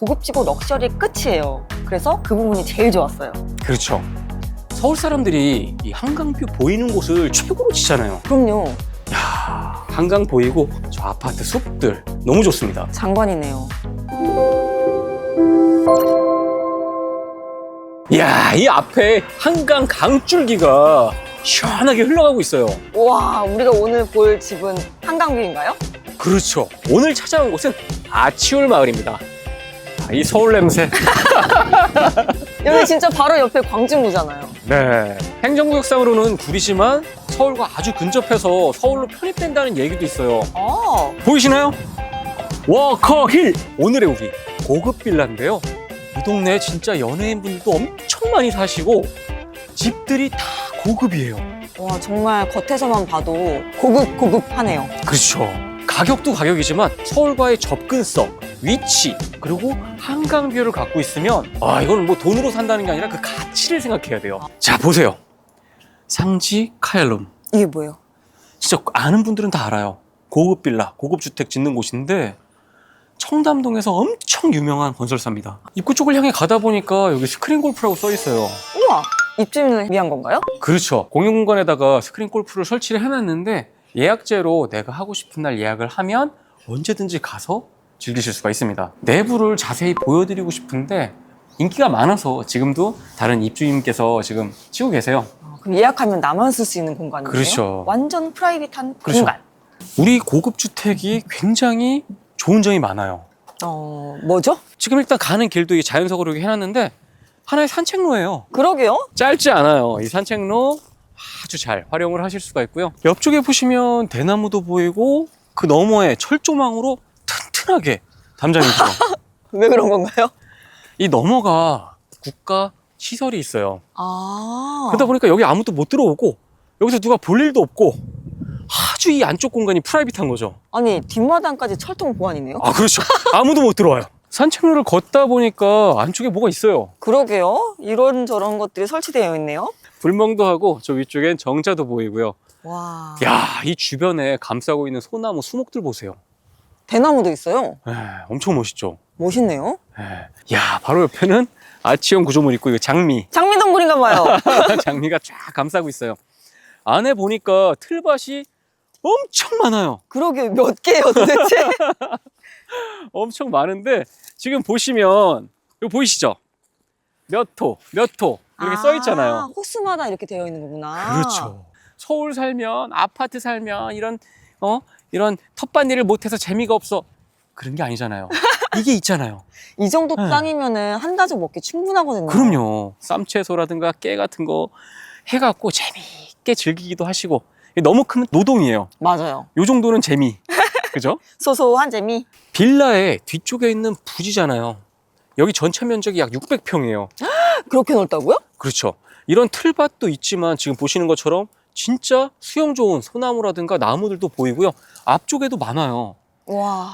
고급지고 럭셔리 끝이에요. 그래서 그 부분이 제일 좋았어요. 그렇죠. 서울 사람들이 이 한강뷰 보이는 곳을 최고로 치잖아요. 그럼요. 야, 한강 보이고 저 아파트 숲들 너무 좋습니다. 장관이네요. 이야, 이 앞에 한강 강줄기가 시원하게 흘러가고 있어요. 와, 우리가 오늘 볼 집은 한강뷰인가요? 그렇죠. 오늘 찾아온 곳은 아치올 마을입니다. 아, 이 서울 냄새. 여기 진짜 바로 옆에 광진구잖아요. 네. 행정구역상으로는 구리지만 서울과 아주 근접해서 서울로 편입된다는 얘기도 있어요. 아, 보이시나요? 워커힐! 오늘의 우리 고급 빌라인데요. 이 동네 진짜 연예인분들도 엄청 많이 사시고 집들이 다 고급이에요. 와, 정말 겉에서만 봐도 고급, 고급하네요. 그렇죠. 가격도 가격이지만 서울과의 접근성, 위치, 그리고 한강 뷰를 갖고 있으면 아 이건 뭐 돈으로 산다는 게 아니라 그 가치를 생각해야 돼요. 자 보세요. 상지 카엘룸. 이게 뭐예요? 진짜 아는 분들은 다 알아요. 고급 빌라, 고급 주택 짓는 곳인데 청담동에서 엄청 유명한 건설사입니다. 입구 쪽을 향해 가다 보니까 여기 스크린 골프라고 써 있어요. 우와, 입주민을 위한 건가요? 그렇죠. 공용 공간에다가 스크린 골프를 설치를 해놨는데 예약제로 내가 하고 싶은 날 예약을 하면 언제든지 가서 즐기실 수가 있습니다. 내부를 자세히 보여드리고 싶은데 인기가 많아서 지금도 다른 입주인께서 지금 치고 계세요. 아, 그럼 예약하면 나만 쓸 수 있는 공간이에요? 그렇죠. 완전 프라이빗한 그렇죠. 공간. 우리 고급 주택이 굉장히 좋은 점이 많아요. 어, 뭐죠? 지금 일단 가는 길도 이 자연석으로 이렇게 해놨는데 하나의 산책로예요. 그러게요. 짧지 않아요. 이 산책로 아주 잘 활용을 하실 수가 있고요. 옆쪽에 보시면 대나무도 보이고 그 너머에 철조망으로 담장이 있죠. 왜 그런 건가요? 이 너머가 국가 시설이 있어요. 아. 그러다 보니까 여기 아무도 못 들어오고 여기서 누가 볼 일도 없고 아주 이 안쪽 공간이 프라이빗한 거죠. 아니, 뒷마당까지 철통 보안이네요? 아 그렇죠. 아무도 못 들어와요. 산책로를 걷다 보니까 안쪽에 뭐가 있어요. 그러게요. 이런 저런 것들이 설치되어 있네요. 불멍도 하고 저 위쪽엔 정자도 보이고요. 와. 야, 이 주변에 감싸고 있는 소나무 수목들 보세요. 대나무도 있어요. 에, 엄청 멋있죠. 멋있네요. 에. 야, 바로 옆에는 아치형 구조물 있고 이거 장미, 장미 동굴인가 봐요. 장미가 쫙 감싸고 있어요. 안에 보니까 틀밭이 엄청 많아요. 그러게 몇 개예요 도대체? 엄청 많은데 지금 보시면 이거 보이시죠? 몇 호, 몇호 이렇게 써 있잖아요. 호수마다 이렇게 되어 있는 거구나. 그렇죠. 서울 살면 아파트 살면 이런 어 이런 텃밭일을 못해서 재미가 없어 그런 게 아니잖아요. 이게 있잖아요. 이 정도 네. 땅이면은 한 가족 먹기 충분하거든요. 그럼요. 쌈채소라든가 깨 같은 거 해갖고 재미있게 즐기기도 하시고 너무 크면 노동이에요. 맞아요. 요 정도는 재미. 그죠? 소소한 재미. 빌라의 뒤쪽에 있는 부지잖아요. 여기 전체 면적이 약 600평이에요. 그렇게 넓다고요? 그렇죠. 이런 틀밭도 있지만 지금 보시는 것처럼 진짜 수영 좋은 소나무라든가 나무들도 보이고요. 앞쪽에도 많아요. 와.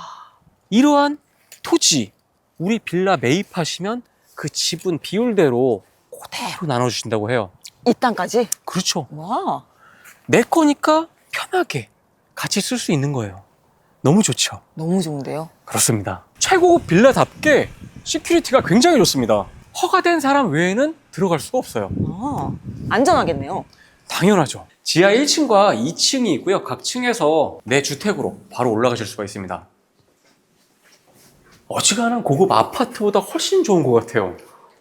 이러한 토지, 우리 빌라 매입하시면 그 지분 비율대로 그대로 나눠주신다고 해요. 이 땅까지? 그렇죠. 와. 내 거니까 편하게 같이 쓸 수 있는 거예요. 너무 좋죠. 너무 좋은데요. 그렇습니다. 최고급 빌라답게 시큐리티가 굉장히 좋습니다. 허가된 사람 외에는 들어갈 수가 없어요. 아, 안전하겠네요. 당연하죠. 지하 1층과 2층이 있고요. 각 층에서 내 주택으로 바로 올라가실 수가 있습니다. 어지간한 고급 아파트보다 훨씬 좋은 것 같아요.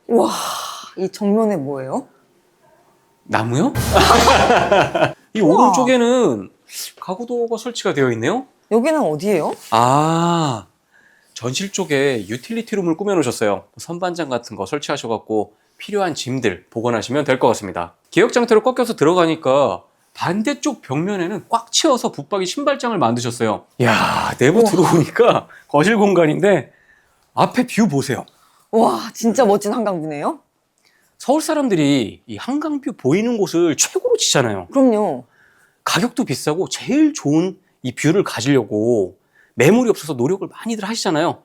와, 이 정면에 뭐예요? 나무요? 이 우와. 오른쪽에는 가구도가 설치가 되어 있네요. 여기는 어디예요? 아, 전실 쪽에 유틸리티 룸을 꾸며놓으셨어요. 선반장 같은 거 설치하셔갖고 필요한 짐들 보관하시면 될 것 같습니다. 기역장터로 꺾여서 들어가니까 반대쪽 벽면에는 꽉 채워서 붙박이 신발장을 만드셨어요. 이야, 내부. 들어오니까 거실 공간인데 앞에 뷰 보세요. 와, 진짜 멋진 한강뷰네요. 서울 사람들이 이 한강뷰 보이는 곳을 최고로 치잖아요. 그럼요. 가격도 비싸고 제일 좋은 이 뷰를 가지려고 매물이 없어서 노력을 많이들 하시잖아요.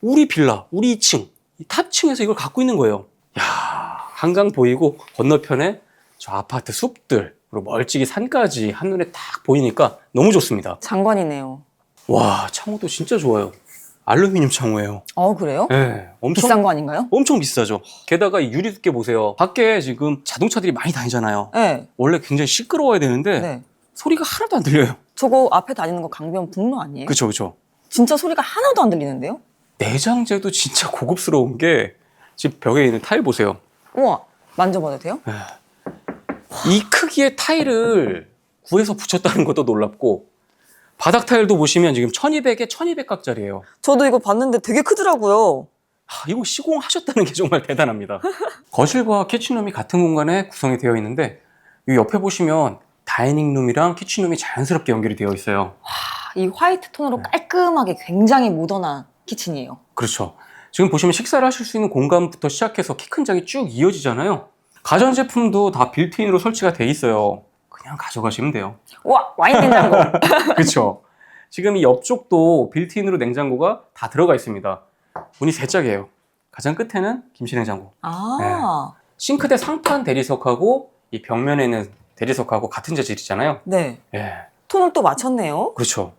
우리 빌라, 우리 2층, 이 탑층에서 이걸 갖고 있는 거예요. 야 한강 보이고 건너편에 저 아파트 숲들, 그리고 멀찍이 산까지 한눈에 딱 보이니까 너무 좋습니다. 장관이네요. 와, 창호도 진짜 좋아요. 알루미늄 창호예요. 어, 그래요? 네, 엄청 비싼 거 아닌가요? 엄청 비싸죠. 게다가 이 유리 두께 보세요. 밖에 지금 자동차들이 많이 다니잖아요. 네. 원래 굉장히 시끄러워야 되는데 네. 소리가 하나도 안 들려요. 저거 앞에 다니는 거 강변 북로 아니에요? 그쵸, 그쵸. 진짜 진짜 소리가 하나도 안 들리는데요? 내장재도 진짜 고급스러운 게집 벽에 있는 타일 보세요. 우와, 만져봐도 돼요? 이 크기의 타일을 구해서 붙였다는 것도 놀랍고 바닥 타일도 보시면 지금 1200에 1200각짜리예요. 저도 이거 봤는데 되게 크더라고요. 이거 시공하셨다는 게 정말 대단합니다. 거실과 키친룸이 같은 공간에 구성이 되어 있는데 이 옆에 보시면 다이닝룸이랑 키친룸이 자연스럽게 연결이 되어 있어요. 아, 이 화이트 톤으로 네. 깔끔하게 굉장히 모던한 키친이에요. 그렇죠. 지금 보시면 식사를 하실 수 있는 공간부터 시작해서 키 큰 장이 쭉 이어지잖아요. 가전제품도 다 빌트인으로 설치가 돼 있어요. 그냥 가져가시면 돼요. 와, 와인 냉장고. 그렇죠. 지금 이 옆쪽도 빌트인으로 냉장고가 다 들어가 있습니다. 문이 세 짝이에요. 가장 끝에는 김치 냉장고. 아, 싱크대 상판 대리석하고 이 벽면에 있는 대리석하고 같은 재질이잖아요. 네. 예, 톤을 또 맞췄네요. 그렇죠.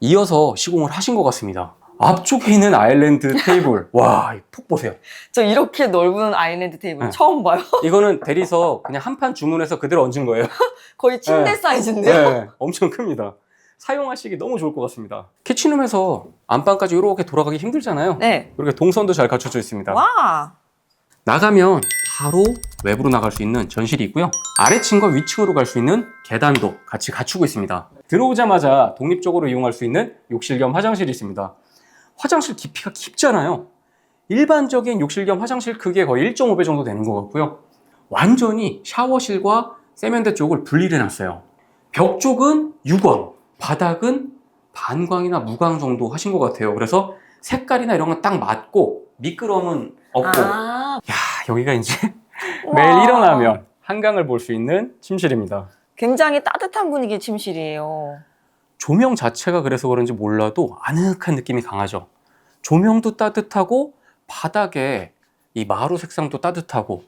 이어서 시공을 하신 것 같습니다. 앞쪽에 있는 아일랜드 테이블. 와, 이 폭 보세요. 저 이렇게 넓은 아일랜드 테이블 네. 처음 봐요. 이거는 대리석 그냥 한 판 주문해서 그대로 얹은 거예요. 거의 침대 네. 사이즈인데요. 네, 엄청 큽니다. 사용하시기 너무 좋을 것 같습니다. 키친룸에서 안방까지 이렇게 돌아가기 힘들잖아요. 네. 이렇게 동선도 잘 갖춰져 있습니다. 와, 나가면 바로 외부로 나갈 수 있는 전실이 있고요. 아래층과 위층으로 갈 수 있는 계단도 같이 갖추고 있습니다. 들어오자마자 독립적으로 이용할 수 있는 욕실 겸 화장실이 있습니다. 화장실 깊이가 깊잖아요. 일반적인 욕실 겸 화장실 크기의 거의 1.5배 정도 되는 것 같고요. 완전히 샤워실과 세면대 쪽을 분리를 해놨어요. 벽 쪽은 유광, 바닥은 반광이나 무광 정도 하신 것 같아요. 그래서 색깔이나 이런 건 딱 맞고 미끄럼은 없고 아, 야 여기가 이제. 매일 일어나면 한강을 볼 수 있는 침실입니다. 굉장히 따뜻한 분위기의 침실이에요. 조명 자체가 그래서 그런지 몰라도 아늑한 느낌이 강하죠. 조명도 따뜻하고 바닥에 이 마루 색상도 따뜻하고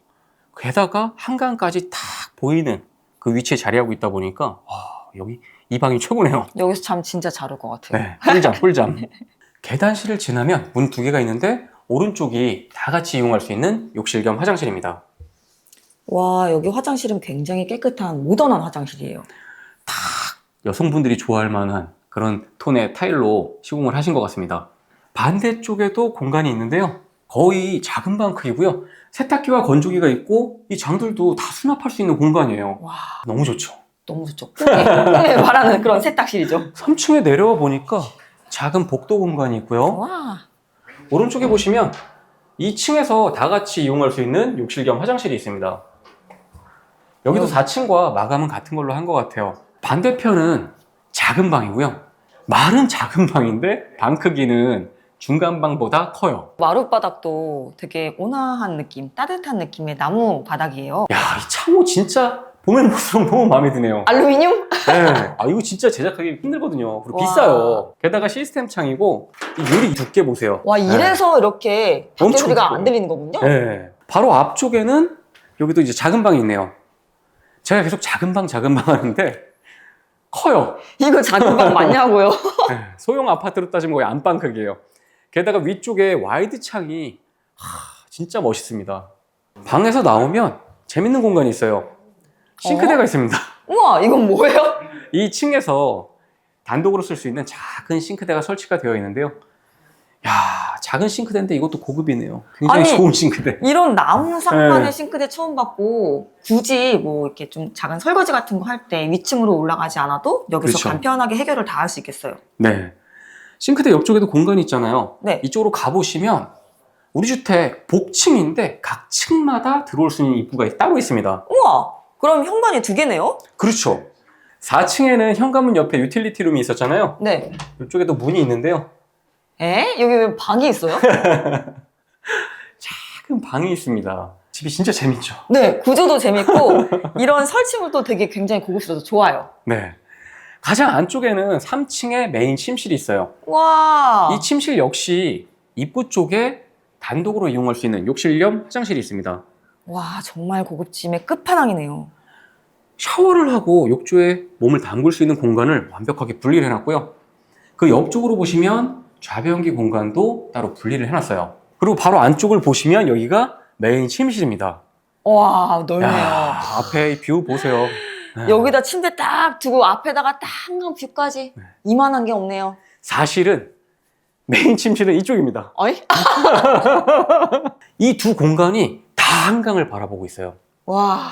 게다가 한강까지 탁 보이는 그 위치에 자리하고 있다 보니까 와, 여기 이 방이 최고네요. 여기서 잠 진짜 잘 올 것 같아요. 네, 꿀잠, 꿀잠. 계단실을 지나면 문 두 개가 있는데 오른쪽이 다 같이 이용할 수 있는 욕실 겸 화장실입니다. 와, 여기 화장실은 굉장히 깨끗한 모던한 화장실이에요. 여성분들이 좋아할 만한 그런 톤의 타일로 시공을 하신 것 같습니다. 반대쪽에도 공간이 있는데요. 거의 작은 방 크기고요. 세탁기와 건조기가 있고 이 장들도 다 수납할 수 있는 공간이에요. 와, 너무 좋죠. 너무 좋죠. 꿈에, 꿈에 말하는 그런 세탁실이죠. 3층에 내려와 보니까 작은 복도 공간이 있고요. 와, 오른쪽에 보시면 2층에서 다 같이 이용할 수 있는 욕실 겸 화장실이 있습니다. 여기도 음. 4층과 마감은 같은 걸로 한 것 같아요. 반대편은 작은 방이고요. 말은 작은 방인데 방 크기는 중간 방보다 커요. 마룻바닥도 되게 온화한 느낌, 따뜻한 느낌의 나무 바닥이에요. 야, 이 창호 진짜 보면 볼수록 너무 마음에 드네요. 알루미늄? 네. 아, 이거 진짜 제작하기 힘들거든요. 그리고 와. 비싸요. 게다가 시스템 창이고 이 유리 두께 보세요. 와, 이래서 이렇게 밖에 엄청 소리가 커요. 안 들리는 거군요. 네. 바로 앞쪽에는 여기도 이제 작은 방이 있네요. 제가 계속 작은 방, 작은 방 하는데 커요. 이거 작은 방 맞냐고요? 네. 소형 아파트로 따지면 거의 안방 크기예요. 게다가 위쪽에 와이드 창이 하, 진짜 멋있습니다. 방에서 나오면 재밌는 공간이 있어요. 싱크대가 어? 있습니다. 우와, 이건 뭐예요? 2층에서 단독으로 쓸 수 있는 작은 싱크대가 설치가 되어 있는데요. 야, 작은 싱크대인데 이것도 고급이네요. 굉장히 아니, 좋은 싱크대. 이런 나무 상판의 네. 싱크대 처음 봤고 굳이 뭐 이렇게 좀 작은 설거지 같은 거 할 때 위층으로 올라가지 않아도 여기서 그렇죠. 간편하게 해결을 다 할 수 있겠어요. 네. 싱크대 옆쪽에도 공간이 있잖아요. 네. 이쪽으로 가보시면 우리 주택 복층인데 각 층마다 들어올 수 있는 입구가 따로 있습니다. 우와, 그럼 현관이 두 개네요? 그렇죠. 4층에는 현관문 옆에 유틸리티 룸이 있었잖아요. 네. 이쪽에도 문이 있는데요. 에? 여기 왜 방이 있어요? 작은 방이 있습니다. 집이 진짜 재밌죠. 네, 구조도 재밌고 이런 설치물도 되게 굉장히 고급스러워서 좋아요. 네. 가장 안쪽에는 3층에 메인 침실이 있어요. 와, 이 침실 역시 입구 쪽에 단독으로 이용할 수 있는 욕실 겸 화장실이 있습니다. 와 정말 고급짐의 끝판왕이네요. 샤워를 하고 욕조에 몸을 담글 수 있는 공간을 완벽하게 분리를 해놨고요. 그 옆쪽으로 보시면 좌변기 공간도 따로 분리를 해놨어요. 그리고 바로 안쪽을 보시면 여기가 메인 침실입니다. 와, 넓네요. 야, 앞에 이뷰 보세요. 네. 여기다 침대 딱 두고 앞에다가 딱 한강 뷰까지 네. 이만한 게 없네요. 사실은 메인 침실은 이쪽입니다. 어이? 이 두 공간이 다 한강을 바라보고 있어요. 와,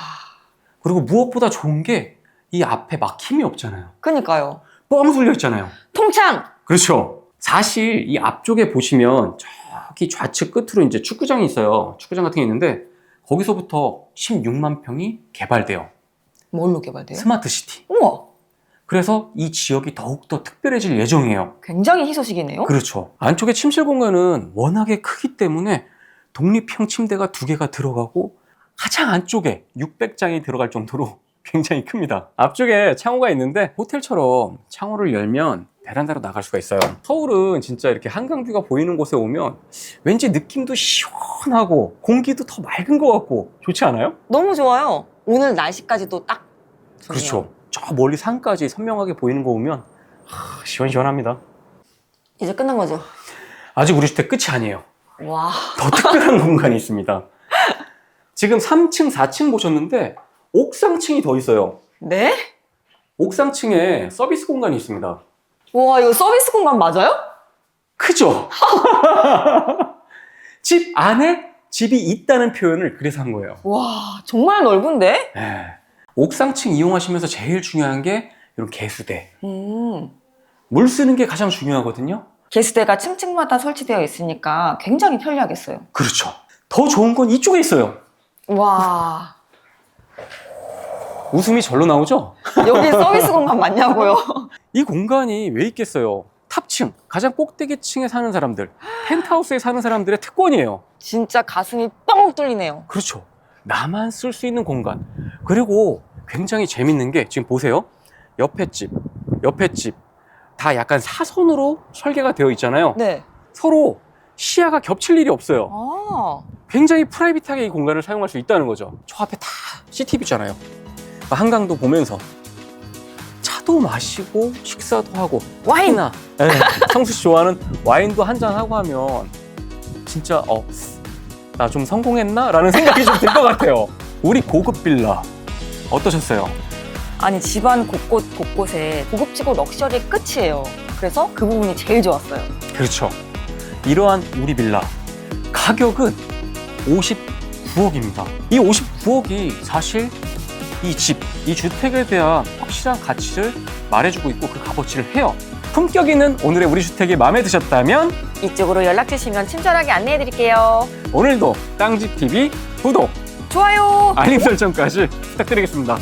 그리고 무엇보다 좋은 게 이 앞에 막힘이 없잖아요. 그니까요. 뻥 뚫려 있잖아요. 통창! 그렇죠. 사실 이 앞쪽에 보시면 저기 좌측 끝으로 이제 축구장이 있어요. 축구장 같은 게 있는데 거기서부터 16만 평이 개발돼요. 뭘로 개발돼요? 스마트 시티. 우와, 그래서 이 지역이 더욱더 특별해질 예정이에요. 굉장히 희소식이네요. 그렇죠. 안쪽에 침실 공간은 워낙에 크기 때문에 독립형 침대가 두 개가 들어가고 가장 안쪽에 600장이 들어갈 정도로 굉장히 큽니다. 앞쪽에 창호가 있는데 호텔처럼 창호를 열면 베란다로 나갈 수가 있어요. 서울은 진짜 이렇게 한강뷰가 보이는 곳에 오면 왠지 느낌도 시원하고 공기도 더 맑은 것 같고 좋지 않아요? 너무 좋아요. 오늘 날씨까지도 딱 좋네요. 그렇죠. 저 멀리 산까지 선명하게 보이는 거 보면 하, 시원시원합니다. 이제 끝난 거죠? 아직 우리 주택 끝이 아니에요. 와, 더 특별한 공간이 있습니다. 지금 3층, 4층 보셨는데 옥상층이 더 있어요. 네? 옥상층에 서비스 공간이 있습니다. 와, 이거 서비스 공간 맞아요? 크죠? 집 안에 집이 있다는 표현을 그래서 한 거예요. 와, 정말 넓은데? 예. 옥상층 이용하시면서 제일 중요한 게 이런 개수대. 음. 물 쓰는 게 가장 중요하거든요. 개수대가 층층마다 설치되어 있으니까 굉장히 편리하겠어요. 그렇죠. 더 좋은 건 이쪽에 있어요. 와, 웃음이 절로 나오죠? 여기 서비스 공간 맞냐고요? 이 공간이 왜 있겠어요? 탑층, 가장 꼭대기 층에 사는 사람들, 펜트하우스에 사는 사람들의 특권이에요. 진짜 가슴이 뻥 뚫리네요. 그렇죠. 나만 쓸 수 있는 공간. 그리고 굉장히 재밌는 게 지금 보세요. 옆에 집, 옆에 집. 다 약간 사선으로 설계가 되어 있잖아요. 네. 서로 시야가 겹칠 일이 없어요. 아, 굉장히 프라이빗하게 이 공간을 사용할 수 있다는 거죠. 저 앞에 다 CCTV잖아요. 한강도 보면서 차도 마시고 식사도 하고 와인! 특히나 예, 성수 씨 좋아하는 와인도 한잔 하고 하면 진짜 어 나 좀 성공했나? 라는 생각이 좀 들 것 같아요. 우리 고급 빌라 어떠셨어요? 아니 집안 곳곳 곳곳에 고급지고 럭셔리 끝이에요. 그래서 그 부분이 제일 좋았어요. 그렇죠. 이러한 우리 빌라 가격은 59억입니다. 이 59억이 사실 이 집, 이 주택에 대한 확실한 가치를 말해주고 있고 그 값어치를 해요. 품격 있는 오늘의 우리 주택이 마음에 드셨다면 이쪽으로 연락 주시면 친절하게 안내해 드릴게요. 오늘도 땅집TV 구독, 좋아요. 알림 설정까지 부탁드리겠습니다.